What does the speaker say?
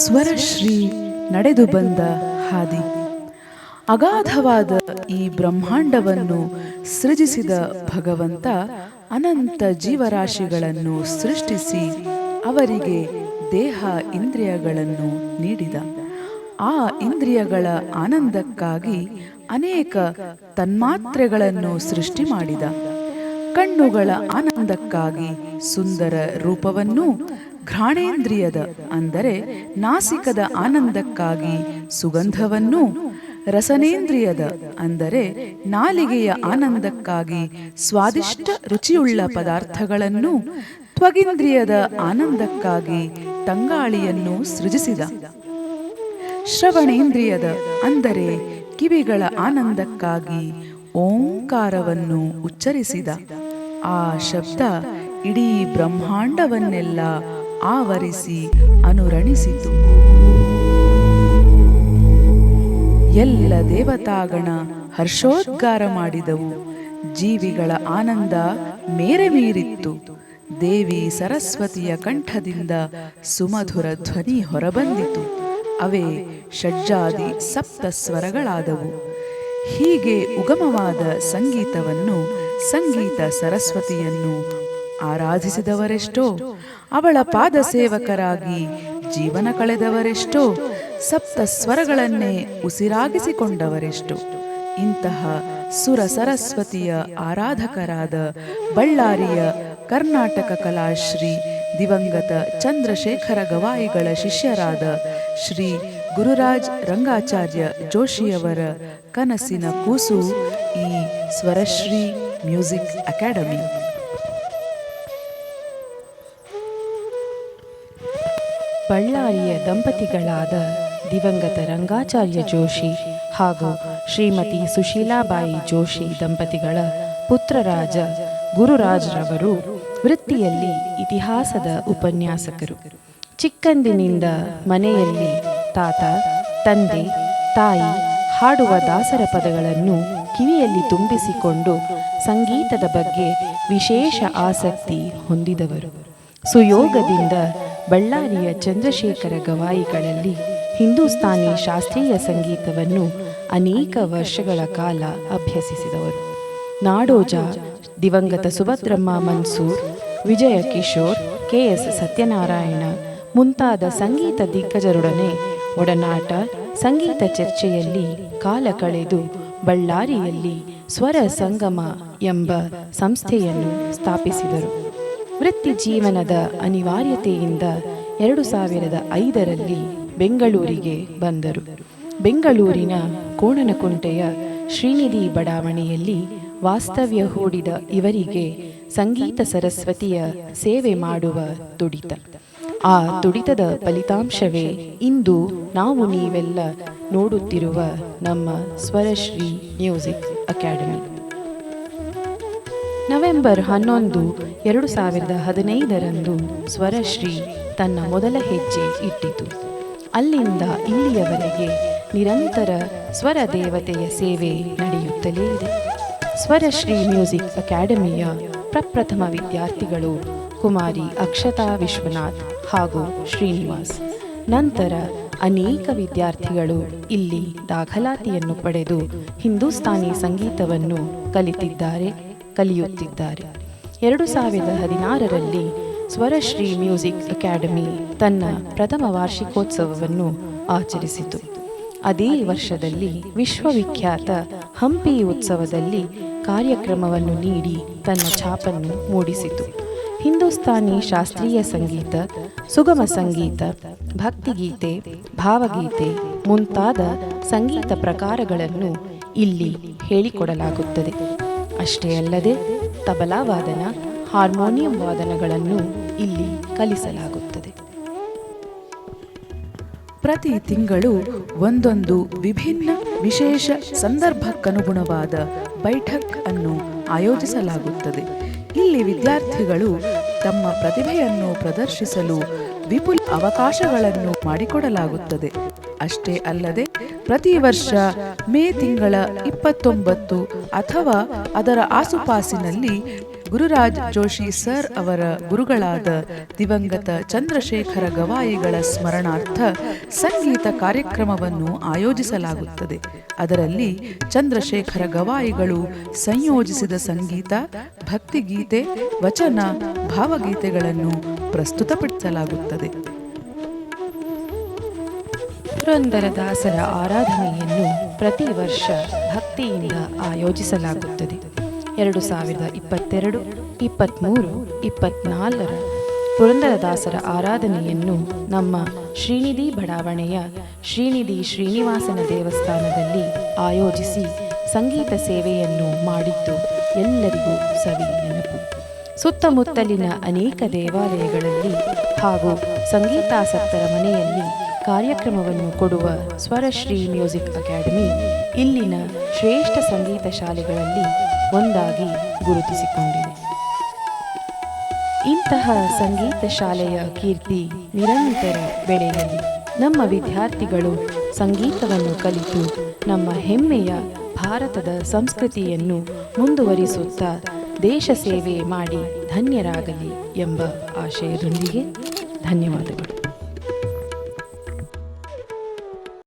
ಸ್ವರಶ್ರೀ ನಡೆದು ಬಂದ ಹಾದಿ. ಅಗಾಧವಾದ ಈ ಬ್ರಹ್ಮಾಂಡವನ್ನು ಸೃಜಿಸಿದ ಭಗವಂತ ಅನಂತ ಜೀವರಾಶಿಗಳನ್ನು ಸೃಷ್ಟಿಸಿ ಅವರಿಗೆ ದೇಹ ಇಂದ್ರಿಯಗಳನ್ನು ನೀಡಿದ. ಆ ಇಂದ್ರಿಯಗಳ ಆನಂದಕ್ಕಾಗಿ ಅನೇಕ ತನ್ಮಾತ್ರೆಗಳನ್ನು ಸೃಷ್ಟಿ ಮಾಡಿದ. ಕಣ್ಣುಗಳ ಆನಂದಕ್ಕಾಗಿ ಸುಂದರ ರೂಪವನ್ನು ಘ್ರಾಣೇಂದ್ರಿಯದ, ಅಂದರೆ ನಾಸಿಕದ ಆನಂದಕ್ಕಾಗಿ ಸುಗಂಧವನ್ನು ರಸನೇಂದ್ರಿಯದ, ಅಂದರೆ ನಾಲಿಗೆಯ ಆನಂದಕ್ಕಾಗಿ ಸ್ವಾದಿಷ್ಟ ರುಚಿಯುಳ್ಳ ಪದಾರ್ಥಗಳನ್ನು ತ್ವಗಿಂದ್ರಿಯದ ಆನಂದಕ್ಕಾಗಿ ತಂಗಾಳಿಯನ್ನು ಸೃಜಿಸಿದ. ಶ್ರವಣೇಂದ್ರಿಯದ ಅಂದರೆ ಕಿವಿಗಳ ಆನಂದಕ್ಕಾಗಿ ಓಂಕಾರವನ್ನು ಉಚ್ಚರಿಸಿದ. ಆ ಶಬ್ದ ಇಡೀ ಬ್ರಹ್ಮಾಂಡವನ್ನೆಲ್ಲ ಆವರಿಸಿ ಅನುರಣಿಸಿತು. ಎಲ್ಲ ದೇವತಾಗಣ ಹರ್ಷೋದ್ಗಾರ ಮಾಡಿದವು. ಜೀವಿಗಳ ಆನಂದ ಮೇರೆ ಮೀರಿತ್ತು ದೇವಿ ಸರಸ್ವತಿಯ ಕಂಠದಿಂದ ಸುಮಧುರ ಧ್ವನಿ ಹೊರಬಂದಿತು. ಅವೇ ಷಡ್ಜಾದಿ ಸಪ್ತ ಸ್ವರಗಳಾದವು. ಹೀಗೆ ಉಗಮವಾದ ಸಂಗೀತವನ್ನು ಸಂಗೀತ ಸರಸ್ವತಿಯನ್ನು ಆರಾಧಿಸಿದವರೆಷ್ಟೋ, ಅವಳ ಪಾದ ಸೇವಕರಾಗಿ ಜೀವನ ಕಳೆದವರೆಷ್ಟೋ, ಸಪ್ತ ಸ್ವರಗಳನ್ನೇ ಉಸಿರಾಗಿಸಿಕೊಂಡವರೆಷ್ಟು. ಇಂತಹ ಸುರ ಸರಸ್ವತಿಯ ಆರಾಧಕರಾದ ಬಳ್ಳಾರಿಯ ಕರ್ನಾಟಕ ಕಲಾಶ್ರೀ ದಿವಂಗತ ಚಂದ್ರಶೇಖರ ಗವಾಯಿಗಳ ಶಿಷ್ಯರಾದ ಶ್ರೀ ಗುರುರಾಜ್ ರಂಗಾಚಾರ್ಯ ಜೋಶಿಯವರ ಕನಸಿನ ಕೂಸು ಈ ಸ್ವರಶ್ರೀ ಮ್ಯೂಸಿಕ್ ಅಕಾಡೆಮಿ. ಬಳ್ಳಾರಿಯ ದಂಪತಿಗಳಾದ ದಿವಂಗತ ರಂಗಾಚಾರ್ಯ ಜೋಶಿ ಹಾಗೂ ಶ್ರೀಮತಿ ಸುಶೀಲಾಬಾಯಿ ಜೋಶಿ ದಂಪತಿಗಳ ಪುತ್ರರಾಜ ಗುರುರಾಜ್ರವರು ವೃತ್ತಿಯಲ್ಲಿ ಇತಿಹಾಸದ ಉಪನ್ಯಾಸಕರು. ಚಿಕ್ಕಂದಿನಿಂದ ಮನೆಯಲ್ಲಿ ತಾತ, ತಂದೆ, ತಾಯಿ ಹಾಡುವ ದಾಸರ ಪದಗಳನ್ನು ಕಿವಿಯಲ್ಲಿ ತುಂಬಿಸಿಕೊಂಡು ಸಂಗೀತದ ಬಗ್ಗೆ ವಿಶೇಷ ಆಸಕ್ತಿ ಹೊಂದಿದವರು. ಸುಯೋಗದಿಂದ ಬಳ್ಳಾರಿಯ ಚಂದ್ರಶೇಖರ ಗವಾಯಿಗಳಲ್ಲಿ ಹಿಂದೂಸ್ತಾನಿ ಶಾಸ್ತ್ರೀಯ ಸಂಗೀತವನ್ನು ಅನೇಕ ವರ್ಷಗಳ ಕಾಲ ಅಭ್ಯಸಿಸಿದವರು. ನಾಡೋಜ ದಿವಂಗತ ಸುಭದ್ರಮ್ಮ ಮನ್ಸೂರ್, ವಿಜಯ ಕಿಶೋರ್ ಕೆ ಎಸ್ ಸತ್ಯನಾರಾಯಣ, ಮುಂತಾದ ಸಂಗೀತ ದಿಗ್ಗಜರೊಡನೆ ಒಡನಾಟ, ಸಂಗೀತ ಚರ್ಚೆಯಲ್ಲಿ ಕಾಲ ಕಳೆದು ಬಳ್ಳಾರಿಯಲ್ಲಿ ಸ್ವರ ಸಂಗಮ ಎಂಬ ಸಂಸ್ಥೆಯನ್ನು ಸ್ಥಾಪಿಸಿದರು. ವೃತ್ತಿ ಜೀವನದ ಅನಿವಾರ್ಯತೆಯಿಂದ ಎರಡು ಸಾವಿರದ ಐದರಲ್ಲಿ ಬೆಂಗಳೂರಿಗೆ ಬಂದರು. ಬೆಂಗಳೂರಿನ ಕೋಣನಕುಂಟೆಯ ಶ್ರೀನಿಧಿ ಬಡಾವಣೆಯಲ್ಲಿ ವಾಸ್ತವ್ಯ ಹೂಡಿದ ಇವರಿಗೆ ಸಂಗೀತ ಸರಸ್ವತಿಯ ಸೇವೆ ಮಾಡುವ ತುಡಿತ. ಆ ತುಡಿತದ ಫಲಿತಾಂಶವೇ ಇಂದು ನಾವು ನೀವೆಲ್ಲ ನೋಡುತ್ತಿರುವ ನಮ್ಮ ಸ್ವರಶ್ರೀ ಮ್ಯೂಸಿಕ್ ಅಕಾಡೆಮಿ. ನವೆಂಬರ್ ಹನ್ನೊಂದು, ಎರಡು ಸಾವಿರದ ಹದಿನೈದರಂದು ಸ್ವರಶ್ರೀ ತನ್ನ ಮೊದಲ ಹೆಜ್ಜೆ ಇಟ್ಟಿತು. ಅಲ್ಲಿಂದ ಇಲ್ಲಿಯವರೆಗೆ ನಿರಂತರ ಸ್ವರ ದೇವತೆಯ ಸೇವೆ ನಡೆಯುತ್ತಲೇ ಇದೆ. ಸ್ವರಶ್ರೀ ಮ್ಯೂಸಿಕ್ ಅಕಾಡೆಮಿಯ ಪ್ರಪ್ರಥಮ ವಿದ್ಯಾರ್ಥಿಗಳು ಕುಮಾರಿ ಅಕ್ಷತಾ ವಿಶ್ವನಾಥ್ ಹಾಗೂ ಶ್ರೀನಿವಾಸ್. ನಂತರ ಅನೇಕ ವಿದ್ಯಾರ್ಥಿಗಳು ಇಲ್ಲಿ ದಾಖಲಾತಿಯನ್ನು ಪಡೆದು ಹಿಂದೂಸ್ತಾನಿ ಸಂಗೀತವನ್ನು ಕಲಿತಿದ್ದಾರೆ, ಕಲಿಯುತ್ತಿದ್ದಾರೆ. ಎರಡು ಸಾವಿರದ ಹದಿನಾರರಲ್ಲಿ ಸ್ವರಶ್ರೀ ಮ್ಯೂಸಿಕ್ ಅಕಾಡೆಮಿ ತನ್ನ ಪ್ರಥಮ ವಾರ್ಷಿಕೋತ್ಸವವನ್ನು ಆಚರಿಸಿತು. ಅದೇ ವರ್ಷದಲ್ಲಿ ವಿಶ್ವವಿಖ್ಯಾತ ಹಂಪಿ ಉತ್ಸವದಲ್ಲಿ ಕಾರ್ಯಕ್ರಮವನ್ನು ನೀಡಿ ತನ್ನ ಛಾಪನ್ನು ಮೂಡಿಸಿತು. ಹಿಂದೂಸ್ತಾನಿ ಶಾಸ್ತ್ರೀಯ ಸಂಗೀತ, ಸುಗಮ ಸಂಗೀತ, ಭಕ್ತಿಗೀತೆ, ಭಾವಗೀತೆ ಮುಂತಾದ ಸಂಗೀತ ಪ್ರಕಾರಗಳನ್ನು ಇಲ್ಲಿ ಹೇಳಿಕೊಡಲಾಗುತ್ತದೆ. ಅಷ್ಟೇ ಅಲ್ಲದೆ ತಬಲಾ ವಾದನ ಹಾರ್ಮೋನಿಯಂ ವಾದನಗಳನ್ನು ಇಲ್ಲಿ ಕಲಿಸಲಾಗುತ್ತದೆ. ಪ್ರತಿ ತಿಂಗಳು ಒಂದೊಂದು ವಿಭಿನ್ನ ವಿಶೇಷ ಸಂದರ್ಭಕ್ಕನುಗುಣವಾದ ಬೈಠಕ್ ಅನ್ನು ಆಯೋಜಿಸಲಾಗುತ್ತದೆ. ಇಲ್ಲಿ ವಿದ್ಯಾರ್ಥಿಗಳು ತಮ್ಮ ಪ್ರತಿಭೆಯನ್ನು ಪ್ರದರ್ಶಿಸಲು ವಿಪುಲ ಅವಕಾಶಗಳನ್ನು ಮಾಡಿಕೊಡಲಾಗುತ್ತದೆ. ಅಷ್ಟೇ ಅಲ್ಲದೆ, ಪ್ರತಿ ವರ್ಷ ಮೇ ತಿಂಗಳ ಇಪ್ಪತ್ತೊಂಬತ್ತು ಅಥವಾ ಅದರ ಆಸುಪಾಸಿನಲ್ಲಿ ಗುರುರಾಜ್ ಜೋಶಿ ಸರ್ ಅವರ ಗುರುಗಳಾದ ದಿವಂಗತ ಚಂದ್ರಶೇಖರ ಗವಾಯಿಗಳ ಸ್ಮರಣಾರ್ಥ ಸಂಗೀತ ಕಾರ್ಯಕ್ರಮವನ್ನು ಆಯೋಜಿಸಲಾಗುತ್ತದೆ. ಅದರಲ್ಲಿ ಚಂದ್ರಶೇಖರ ಗವಾಯಿಗಳು ಸಂಯೋಜಿಸಿದ ಸಂಗೀತ, ಭಕ್ತಿಗೀತೆ, ವಚನ, ಭಾವಗೀತೆಗಳನ್ನು ಪ್ರಸ್ತುತಪಡಿಸಲಾಗುತ್ತದೆ. ಪುರಂದರದಾಸರ ಆರಾಧನೆಯನ್ನು ಪ್ರತಿ ವರ್ಷ ಭಕ್ತಿಯಿಂದ ಆಯೋಜಿಸಲಾಗುತ್ತದೆ. ಎರಡು ಸಾವಿರದ ಇಪ್ಪತ್ತೆರಡು, ಇಪ್ಪತ್ತ್ಮೂರು ಇಪ್ಪತ್ನಾಲ್ಕರ ಪುರಂದರದಾಸರ ಆರಾಧನೆಯನ್ನು ನಮ್ಮ ಶ್ರೀನಿಧಿ ಬಡಾವಣೆಯ ಶ್ರೀನಿಧಿ ಶ್ರೀನಿವಾಸನ ದೇವಸ್ಥಾನದಲ್ಲಿ ಆಯೋಜಿಸಿ ಸಂಗೀತ ಸೇವೆಯನ್ನು ಮಾಡಿದ್ದು ಎಲ್ಲರಿಗೂ ಸವಿ ನೆನಪು. ಸುತ್ತಮುತ್ತಲಿನ ಅನೇಕ ದೇವಾಲಯಗಳಲ್ಲಿ ಹಾಗೂ ಸಂಗೀತಾಸಕ್ತರ ಮನೆಯಲ್ಲಿ ಕಾರ್ಯಕ್ರಮವನ್ನು ಕೊಡುವ ಸ್ವರಶ್ರೀ ಮ್ಯೂಸಿಕ್ ಅಕಾಡೆಮಿ, ಇಲ್ಲಿನ ಶ್ರೇಷ್ಠ ಸಂಗೀತ ಶಾಲೆಗಳಲ್ಲಿ ಒಂದಾಗಿ ಗುರುತಿಸಿಕೊಂಡಿದೆ. ಇಂತಹ ಸಂಗೀತ ಶಾಲೆಯ ಕೀರ್ತಿ ನಿರಂತರ ಬೆಳೆಯಲಿ. ನಮ್ಮ ವಿದ್ಯಾರ್ಥಿಗಳು ಸಂಗೀತವನ್ನು ಕಲಿತು ನಮ್ಮ ಹೆಮ್ಮೆಯ ಭಾರತದ ಸಂಸ್ಕೃತಿಯನ್ನು ಮುಂದುವರಿಸುತ್ತಾ ದೇಶ ಸೇವೆ ಮಾಡಿ ಧನ್ಯರಾಗಲಿ ಎಂಬ ಆಶಯದೊಂದಿಗೆ ಧನ್ಯವಾದಗಳು.